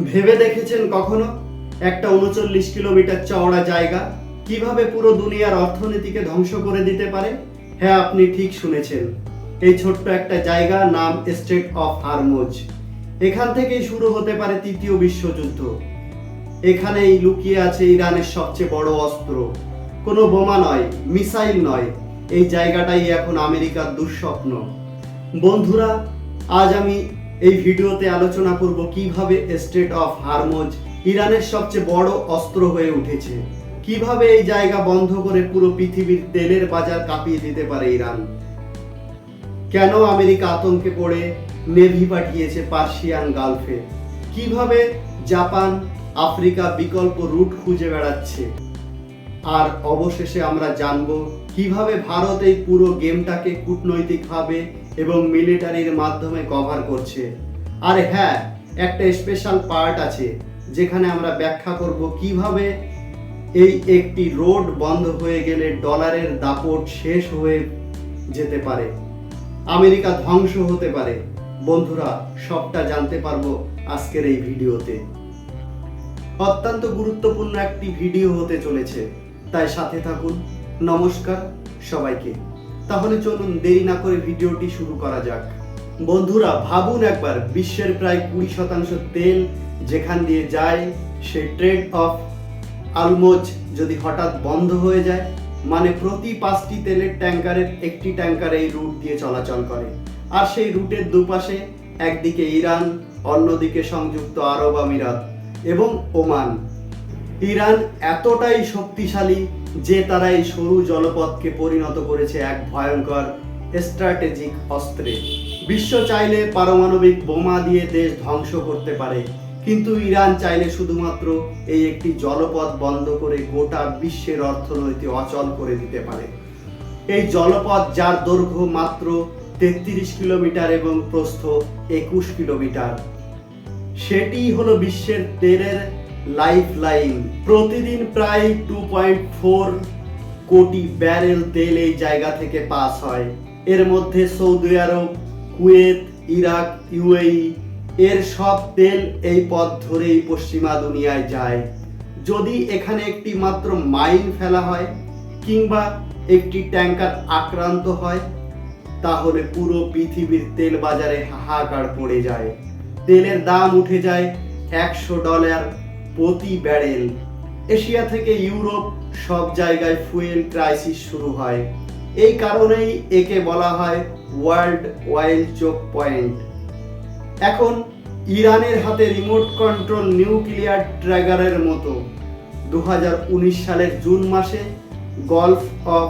ভেবে দেখেছেন কখনো? একটা উনচল্লিশ কিলোমিটার চওড়া জায়গা কীভাবে পুরো দুনিয়ার অর্থনীতিকে ধ্বংস করে দিতে পারে? হ্যাঁ আপনি ঠিক শুনেছেন। এই ছোট্ট একটা জায়গা নাম স্টেট অফ হারমোজ এখান থেকেই শুরু হতে পারে তৃতীয় বিশ্বযুদ্ধ। এখানেই লুকিয়ে আছে ইরানের সবচেয়ে বড় অস্ত্র। কোনো বোমা নয়, মিসাইল নয়। এই জায়গাটাই এখন আমেরিকার দুঃস্বপ্ন। বন্ধুরা, আজ আমি এই ভিডিওতে আলোচনা করব কীভাবে স্টেট অফ হারমোজ ইরানের সবচেয়ে বড় অস্ত্র হয়ে উঠেছে। কীভাবে এই জায়গা বন্ধ করে পুরো পৃথিবীর তেলের বাজার কাঁপিয়ে দিতে পারে ইরান? কেন আমেরিকা আতঙ্কে পড়ে? নেভি পাঠিয়েছে পার্সিয়ান গালফে। কীভাবে জাপান আফ্রিকা বিকল্প রুট খুঁজে বেড়াচ্ছে? আর অবশেষে আমরা জানব কীভাবে ভারত এই পুরো গেমটাকে কূটনৈতিকভাবে এবং মিলিটারির মাধ্যমে কভার করছে। আর হ্যাঁ একটা স্পেশাল পার্ট আছে, যেখানে আমরা ব্যাখ্যা করব কীভাবে এই একটি রোড বন্ধ হয়ে গেলে ডলারের দাপট শেষ হয়ে যেতে পারে। আমেরিকা ধ্বংস হতে পারে। বন্ধুরা, সবটা জানতে পারব আজকের এই ভিডিওতে। অত্যন্ত গুরুত্বপূর্ণ একটি ভিডিও হতে চলেছে। তাই সাথে থাকুন। নমস্কার সবাইকে। তাহলে চলুন দেরি না করে ভিডিওটি শুরু করা যাক। বন্ধুরা, ভাবুন একবার, বিশ্বের প্রায় কুড়ি শতাংশ তেল যেখান দিয়ে যায়, সে ট্রেড অফ আলমোজ যদি হঠাৎ বন্ধ হয়ে যায় মানে প্রতি পাঁচটি তেলের ট্যাঙ্কারের একটি ট্যাঙ্কার এই রুট দিয়ে চলাচল করে। আর সেই রুটের দুপাশে একদিকে ইরান, অন্যদিকে সংযুক্ত আরব আমিরাত এবং ওমান। ইরান এতটাই শক্তিশালী যে তারা এই সরু জলপথকে পরিণত করেছে এক ভয়ঙ্কর স্ট্র্যাটেজিক অস্ত্রে। বিশ্ব চাইলে পারমাণবিক বোমা দিয়ে দেশ ধ্বংস করতে পারে, কিন্তু ইরান চাইলে শুধুমাত্র এই একটি জলপথ বন্ধ করে গোটা বিশ্বের অর্থনৈতিক অচল করে দিতে পারে। এই জলপথ যার দৈর্ঘ্য মাত্র তেত্রিশ কিলোমিটার এবং প্রস্থ একুশ কিলোমিটার। সেটি হলো বিশ্বের তেলের লাইফ লাইন প্রতিদিন প্রায় টু পয়েন্ট ফোর কোটি ব্যারেল তেল এই জায়গা থেকে পাস হয়। এর মধ্যে সৌদি আরব, কুয়েত, ইরাক, ইউএই এর সব তেল এই পথ ধরেই পশ্চিমা দুনিয়ায় যায়। যদি এখানে একটি মাত্র মাইন ফেলা হয় কিংবা একটি ট্যাঙ্কার আক্রান্ত হয়, তাহলে পুরো পৃথিবীর তেল বাজারে হাহাকার পড়ে যায়। তেলের দাম উঠে যায় একশো ডলার প্রতি ব্যারেল। এশিয়া থেকে ইউরোপ সব জায়গায় ফুয়েল ক্রাইসিস শুরু হয়। এই কারণেই একে বলা হয় ওয়ার্ল্ড অয়েল চোক পয়েন্ট। এখন ইরানের হাতে রিমোট কন্ট্রোল নিউক্লিয়ার ট্র্যাগারের মতো। দু হাজার উনিশ সালের জুন মাসে গলফ অফ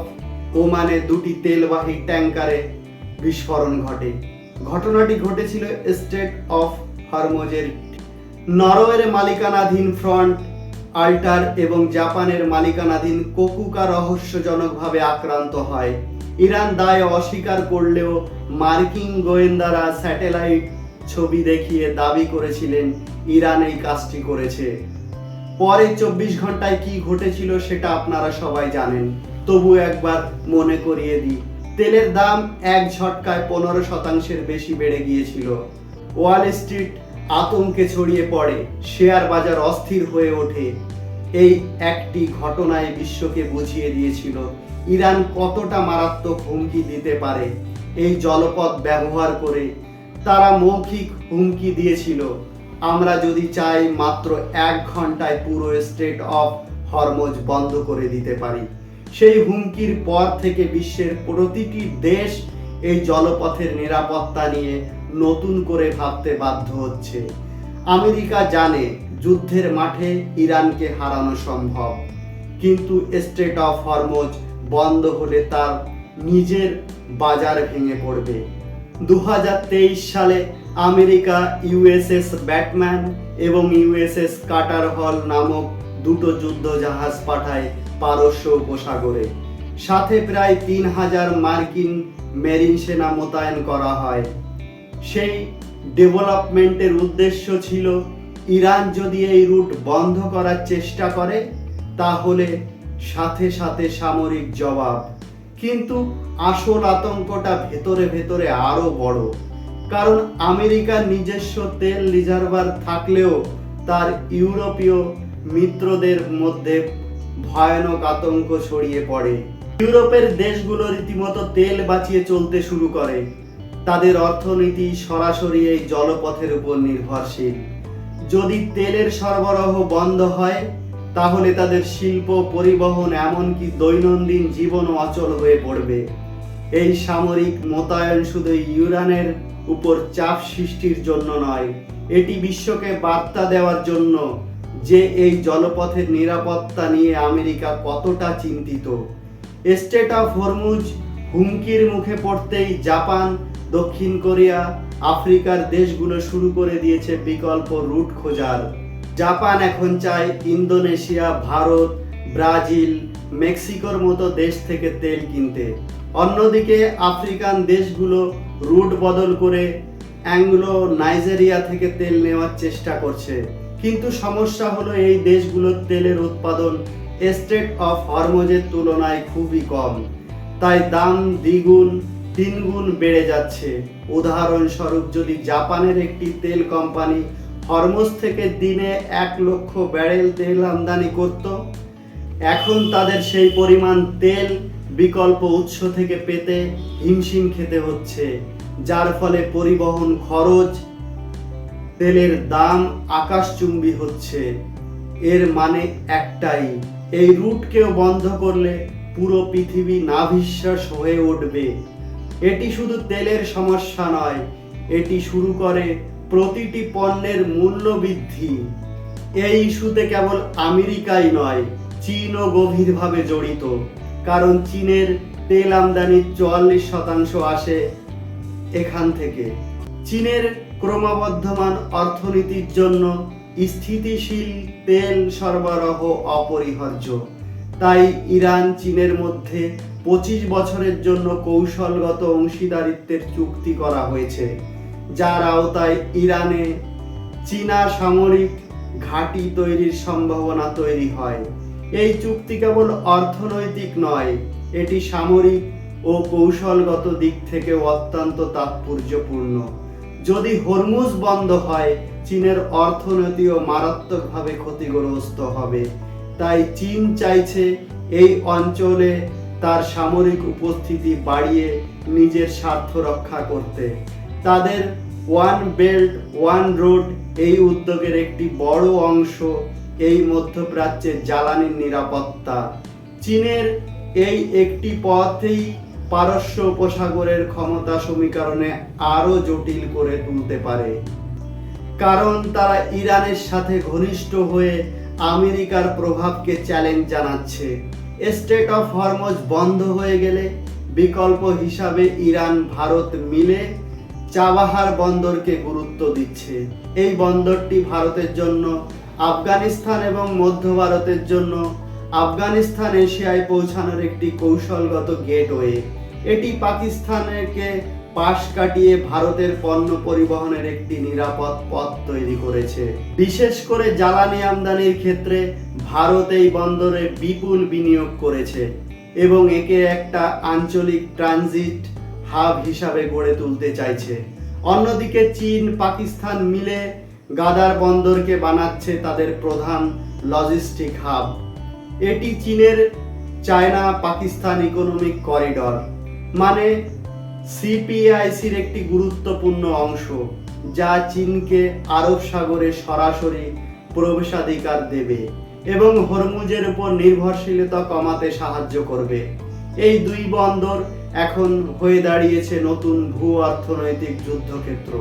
ওমানে দুটি তেলবাহী ট্যাঙ্কারে বিস্ফোরণ ঘটে। ঘটনাটি ঘটেছিল স্টেট অফ হরমোজের নরওয়ের মালিকানাধীন ফ্রন্ট, আল্টার এবং জাপানের মালিকানাধীন কোকুকা রহস্যজনকভাবে আক্রান্ত হয়। ইরান দায় অস্বীকার করলেও মার্কিন গোয়েন্দারা স্যাটেলাইট ছবি দেখিয়ে দাবি করেছিলেন ইরান এই কাজটি করেছে। পরে চব্বিশ ঘন্টায় কি ঘটেছিল সেটা আপনারা সবাই জানেন। তবু একবার মনে করিয়ে দিই, তেলের দাম এক ঝটকায় পনেরো শতাংশের বেশি বেড়ে গিয়েছিল। ওয়াল স্ট্রিট আতঙ্কে ছড়িয়ে পড়ে, শেয়ার বাজার অস্থির হয়ে ওঠে। এই একটি ঘটনায় বিশ্বকে বুঝিয়ে দিয়েছিল, ইরান কতটা মারাত্মক হুমকি দিতে পারে। এই জলপথ ব্যবহার করে তারা মৌখিক হুমকি দিয়েছিল। আমরা যদি চাই মাত্র এক ঘন্টায় পুরো স্টেট অফ হরমোজ বন্ধ করে দিতে পারি। সেই হুমকির পর থেকে বিশ্বের প্রতিটি দেশ এই জলপথের নিরাপত্তা নিয়ে নতুন করে ভাবতে বাধ্য হচ্ছে। আমেরিকা জানে যুদ্ধের মাঠে ইরানকে হারানো সম্ভব, কিন্তু স্টেট অফ হরমোজ বন্ধ হলে তার নিজের বাজার ভেঙে পড়বে। দু হাজার তেইশ সালে আমেরিকা, ইউএসএস ব্যাটম্যান এবং ইউএসএস কাটার হল নামক দুটো যুদ্ধ জাহাজ পাঠায় পারস্য উপসাগরে। সাথে প্রায় তিন হাজার মার্কিন মেরিন সেনা মোতায়েন করা হয়। সেই ডেভেলপমেন্টের উদ্দেশ্য ছিল ইরান যদি এই রুট বন্ধ করার চেষ্টা করে, তাহলে সাথে সাথে সামরিক জবাব। কিন্তু আসল আতঙ্কটা ভেতরে ভেতরে আরও বড়। কারণ আমেরিকার নিজস্ব তেল রিজার্ভার থাকলেও তার ইউরোপীয় মিত্রদের মধ্যে ভয়ানক আতঙ্ক ছড়িয়ে পড়ে। ইউরোপের দেশগুলো রীতিমতো তেল বাঁচিয়ে চলতে শুরু করে। তাদের অর্থনীতি সরাসরি এই জলপথের উপর নির্ভরশীল। যদি তেলের সরবরাহ বন্ধ হয়, তাহলে তাদের শিল্প পরিবহন এমনকি দৈনন্দিন জীবনও অচল হয়ে পড়বে। এই সামরিক মোতায়েন শুধু ইউরানের উপর চাপ সৃষ্টির জন্য নয়, এটি বিশ্বকে বার্তা দেওয়ার জন্য যে এই জলপথের নিরাপত্তা নিয়ে আমেরিকা কতটা চিন্তিত। স্টেট অফ হরমুজ হুমকির মুখে পড়তেই জাপান দক্ষিণ কোরিয়া, আফ্রিকার দেশগুলো শুরু করে দিয়েছে বিকল্প রুট খোঁজার। জাপান এখন চায় ইন্দোনেশিয়া, ভারত, ব্রাজিল, মেক্সিকোর মতো দেশ থেকে তেল কিনতে। অন্যদিকে আফ্রিকান দেশগুলো রুট বদল করে অ্যাংলো নাইজেরিয়া থেকে তেল নেওয়ার চেষ্টা করছে। কিন্তু সমস্যা হলো এই দেশগুলোর তেলের উৎপাদন স্টেট অফ হরমোজের তুলনায় খুবই কম। তাই দাম দ্বিগুণ তিনগুণ বেড়ে যাচ্ছে। উদাহরণস্বরূপ, যদি জাপানের একটি তেল কোম্পানি হরমোজ থেকে দিনে এক লক্ষ ব্যারেল তেল আমদানি করত, এখন তাদের সেই পরিমাণ তেল বিকল্প উৎস থেকে পেতে হিমশিম খেতে হচ্ছে, যার ফলে পরিবহন খরচ, তেলের দাম আকাশচুম্বী হচ্ছে। এর মানে একটাই, এই রুটকেও বন্ধ করলে পুরো পৃথিবী নাভিশ্বাস হয়ে উঠবে। এটি শুধু তেলের সমস্যা নয়, এটি শুরু করে প্রতিটি পণ্যের মূল্য বৃদ্ধি এই ইস্যুতে কেবল আমেরিকাই নয়, চীনও গভীরভাবে জড়িত, কারণ চীনের তেল আমদানির চুয়াল্লিশ শতাংশ আসে এখান থেকে। চীনের ক্রমবর্ধমান অর্থনীতির জন্য স্থিতিশীল তেল সরবরাহ অপরিহার্য। তাই ইরান, চীনের মধ্যে পঁচিশ বছরের জন্য কৌশলগত অংশীদারিত্বের চুক্তি করা হয়েছে, যার আওতায় ইরানে চীনা সামরিক ঘাঁটি তৈরির সম্ভাবনা তৈরি হয়। এই চুক্তি কেবল অর্থনৈতিক নয়, এটি সামরিক ও কৌশলগত দিক থেকে অত্যন্ত তাৎপর্যপূর্ণ। যদি হরমুজ বন্ধ হয়, চীনের অর্থনীতিও মারাত্মকভাবে ক্ষতিগ্রস্ত হবে। তাই চীন চাইছে এই অঞ্চলে তার সামরিক উপস্থিতি বাড়িয়ে নিজের স্বার্থ রক্ষা করতে। তাদের ওয়ান বেল্ট, ওয়ান রোড এই উদ্যোগের একটি বড় অংশ এই মধ্যপ্রাচ্যের জ্বালানির নিরাপত্তা। চীনের এই একটি পথেই পারস্য উপসাগরের ক্ষমতা সমীকরণে আরও জটিল করে তুলতে পারে। কারণ তারা ইরানের সাথে ঘনিষ্ঠ হয়ে আমেরিকার প্রভাবকে চ্যালেঞ্জ জানাচ্ছে। স্টেট অফ হরমোজ বন্ধ হয়ে গেলে বিকল্প হিসাবে ইরান, ভারত মিলে চাবাহার বন্দরকে গুরুত্ব দিচ্ছে। এই বন্দরটি ভারতের জন্য, আফগানিস্তান এবং মধ্য ভারতের জন্য আফগানিস্তান এশিয়ায় পৌঁছানোর একটি কৌশলগত গেটওয়ে এটি পাকিস্তানকে পাশ কাটিয়ে ভারতের পণ্য পরিবহনের একটি নিরাপদ পথ তৈরি করেছে। বিশেষ করে জ্বালানি আমদানির ক্ষেত্রে ভারত এই বন্দরে বিপুল বিনিয়োগ করেছে এবং একে একটা আঞ্চলিক ট্রানজিট হাব হিসাবে গড়ে তুলতে চাইছে। অন্যদিকে চীন, পাকিস্তান মিলে গাদার বন্দরকে বানাচ্ছে তাদের প্রধান লজিস্টিক হাব। এটি চীনের চায়না পাকিস্তান ইকোনমিক করিডর মানে সিপিআইসির একটি গুরুত্বপূর্ণ অংশ, যা চীনকে আরব সাগরে সরাসরি প্রবেশাধিকার দেবে এবং হরমুজের উপর নির্ভরশীলতা কমাতে সাহায্য করবে। এই দুই বন্দর এখন হয়ে দাঁড়িয়েছে নতুন ভূ অর্থনৈতিক যুদ্ধক্ষেত্র।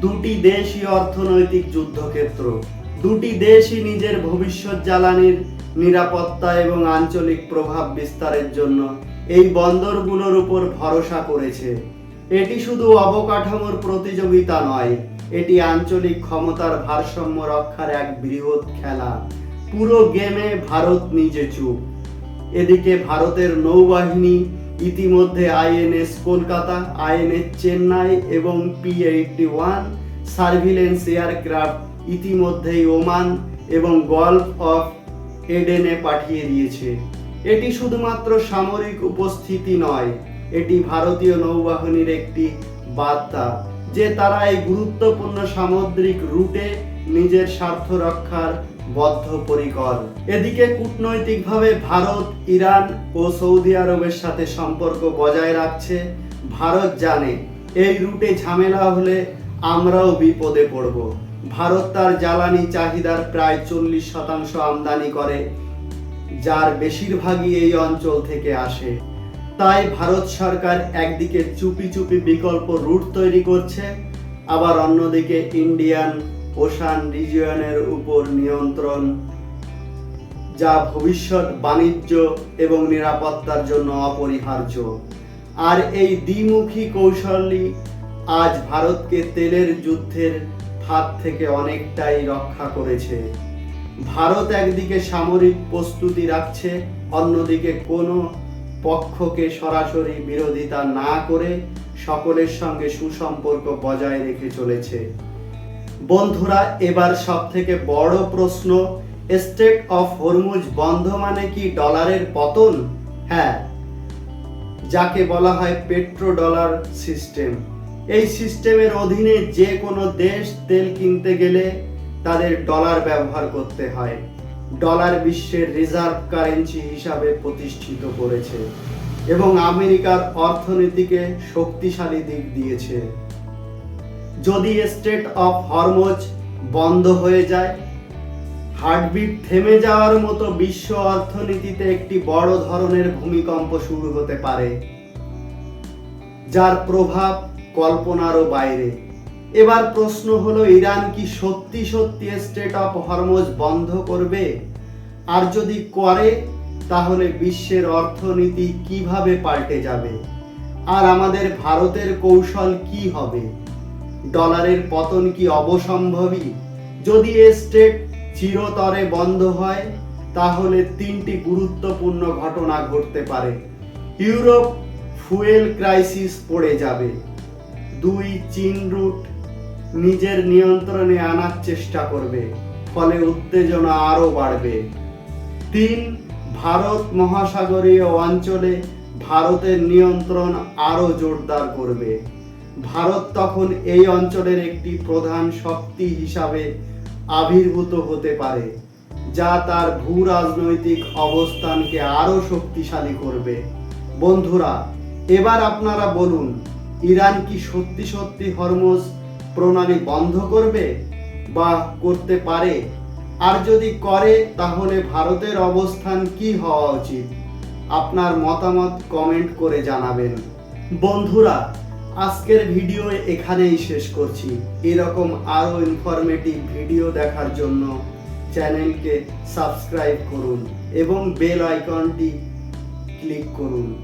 দুটি দেশই অর্থনৈতিক যুদ্ধক্ষেত্র। দুটি দেশই নিজের ভবিষ্যৎ জ্বালানির নিরাপত্তা এবং আঞ্চলিক প্রভাব বিস্তারের জন্য এই বন্দরগুলোর উপর ভরসা করেছে। এটি শুধু অবকাঠামোর প্রতিযোগিতা নয়, এটি আঞ্চলিক ক্ষমতার ভারসাম্য রক্ষার এক বৃহৎ খেলা। পুরো গেমে ভারত নিজে চুপ। এদিকে ভারতের নৌবাহিনী, ইতিমধ্যে আইএনএস কলকাতা, আইএনএস চেন্নাই এবং P eighty one, surveillance aircraft ইতিমধ্যেই ওমান এবং গল্ফ অফ এডেনে পাঠিয়ে দিয়েছে। এটি শুধুমাত্র সামরিক উপস্থিতি নয়, এটি ভারতীয় নৌবাহিনীর একটি বার্তা, যে তারা এই গুরুত্বপূর্ণ সামুদ্রিক রুটে নিজের স্বার্থ রক্ষার বদ্ধপরিকর। এদিকে কূটনৈতিকভাবে ভারত, ইরান ও সৌদি আরবের সাথে সম্পর্ক বজায় রাখছে। ভারত জানে, এই রুটে ঝামেলা হলে আমরাও বিপদে পড়ব। ভারত তার জ্বালানি চাহিদার প্রায় চল্লিশ শতাংশ আমদানি করে যার বেশিরভাগই এই অঞ্চল থেকে আসে। তাই ভারত সরকার একদিকে চুপি চুপি বিকল্প রুট তৈরি করছে, আবার অন্যদিকে ইন্ডিয়ান ওশান রিজিয়নের উপর নিয়ন্ত্রণ, যা ভবিষ্যৎ বাণিজ্য এবং নিরাপত্তার জন্য অপরিহার্য। আর এই দ্বিমুখী কৌশলই আজ ভারতকে তেলের যুদ্ধের হাত থেকে অনেকটাই রক্ষা করেছে। ভারত একদিকে সামরিক প্রস্তুতি রাখছে, অন্যদিকে কোনো পক্ষকে সরাসরি বিরোধিতা না করে সকলের সঙ্গে সুসম্পর্ক বজায় রেখে চলেছে। বন্ধুরা, এবার সব থেকে বড় প্রশ্ন, স্টেট অফ হরমুজ বন্ধ মানে কি ডলারের পতন? হ্যাঁ যাকে বলা হয় পেট্রো ডলার সিস্টেম। এই সিস্টেমের অধীনে যে কোনো দেশ তেল কিনতে গেলে তাদের ডলার ব্যবহার করতে হয়। ডলার বিশ্বের রিজার্ভ কারেন্সি হিসাবে প্রতিষ্ঠিত করেছে এবং আমেরিকার অর্থনীতিকে শক্তিশালী দিক দিয়েছে। যদি স্টেট অফ হরমোজ বন্ধ হয়ে যায় হার্টবিট থেমে যাওয়ার মতো বিশ্ব অর্থনীতিতে একটি বড় ধরনের ভূমিকম্প শুরু হতে পারে, যার প্রভাব কল্পনারও বাইরে। এবার প্রশ্ন হলো, ইরান কি সত্যি সত্যি স্টেট অফ হরমোজ বন্ধ করবে? আর যদি করে, তাহলে বিশ্বের অর্থনীতি কীভাবে পাল্টে যাবে? আর আমাদের ভারতের কৌশল কি হবে? ডলারের পতন কি অবসম্ভবী? যদি এ স্টেট চিরতরে বন্ধ হয়, তাহলে তিনটি গুরুত্বপূর্ণ ঘটনা ঘটতে পারে। ইউরোপ ফুয়েল ক্রাইসিস পড়ে যাবে। দুই, চীন রুট নিজের নিয়ন্ত্রণে আনার চেষ্টা করবে, ফলে উত্তেজনা আরও বাড়বে। তিন, ভারত মহাসাগরীয় অঞ্চলে ভারতের নিয়ন্ত্রণ আরও জোরদার করবে। ভারত তখন এই অঞ্চলের একটি প্রধান শক্তি হিসাবে আবির্ভূত হতে পারে, যা তার ভূ রাজনৈতিক অবস্থানকে আরও শক্তিশালী করবে। বন্ধুরা, এবার আপনারা বলুন, ইরান কি সত্যি সত্যি হরমোজ প্রণালী বন্ধ করবে বা করতে পারে। আর যদি করে, তাহলে ভারতের অবস্থান কি হওয়া উচিত? আপনার মতামত কমেন্ট করে জানাবেন। বন্ধুরা, আজকের ভিডিও এখানেই শেষ করছি। এরকম আরও ইনফরমেটিভ ভিডিও দেখার জন্য চ্যানেলকে সাবস্ক্রাইব করুন এবং বেল আইকনটি ক্লিক করুন।